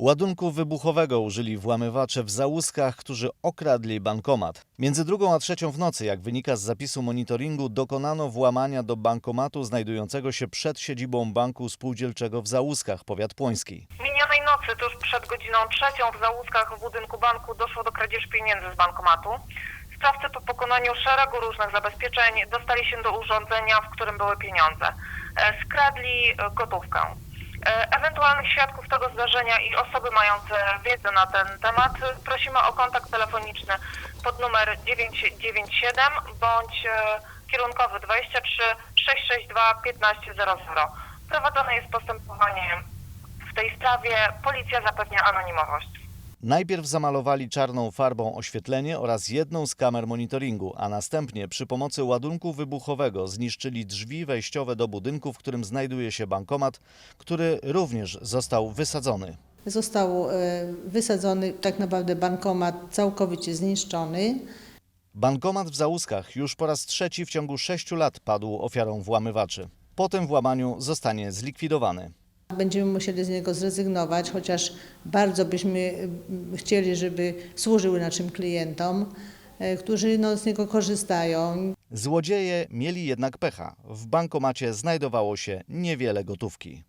Ładunku wybuchowego użyli włamywacze w Załuskach, którzy okradli bankomat. Między drugą a trzecią w nocy, jak wynika z zapisu monitoringu, dokonano włamania do bankomatu znajdującego się przed siedzibą Banku Spółdzielczego w Załuskach, powiat płoński. Minionej nocy, tuż przed godziną trzecią w Załuskach w budynku banku doszło do kradzieży pieniędzy z bankomatu. Sprawcy po pokonaniu szeregu różnych zabezpieczeń dostali się do urządzenia, w którym były pieniądze. E, Skradli e, gotówkę. E, Ewentualnych świadków tego zdarzenia i osoby mające wiedzę na ten temat prosimy o kontakt telefoniczny pod numer 997 bądź e, kierunkowy 23 662 1500. Prowadzone jest postępowanie w tej sprawie policja zapewnia anonimowość. Najpierw zamalowali czarną farbą oświetlenie oraz jedną z kamer monitoringu, a następnie przy pomocy ładunku wybuchowego zniszczyli drzwi wejściowe do budynku, w którym znajduje się bankomat, który również został wysadzony. Został e, wysadzony tak naprawdę bankomat całkowicie zniszczony. Bankomat w Załuskach już po raz trzeci w ciągu sześciu lat padł ofiarą włamywaczy. Po tym włamaniu zostanie zlikwidowany. Będziemy musieli z niego zrezygnować, chociaż bardzo byśmy e, chcieli, żeby służył naszym klientom, e, którzy no, z niego korzystają. Złodzieje mieli jednak pecha. W bankomacie znajdowało się niewiele gotówki.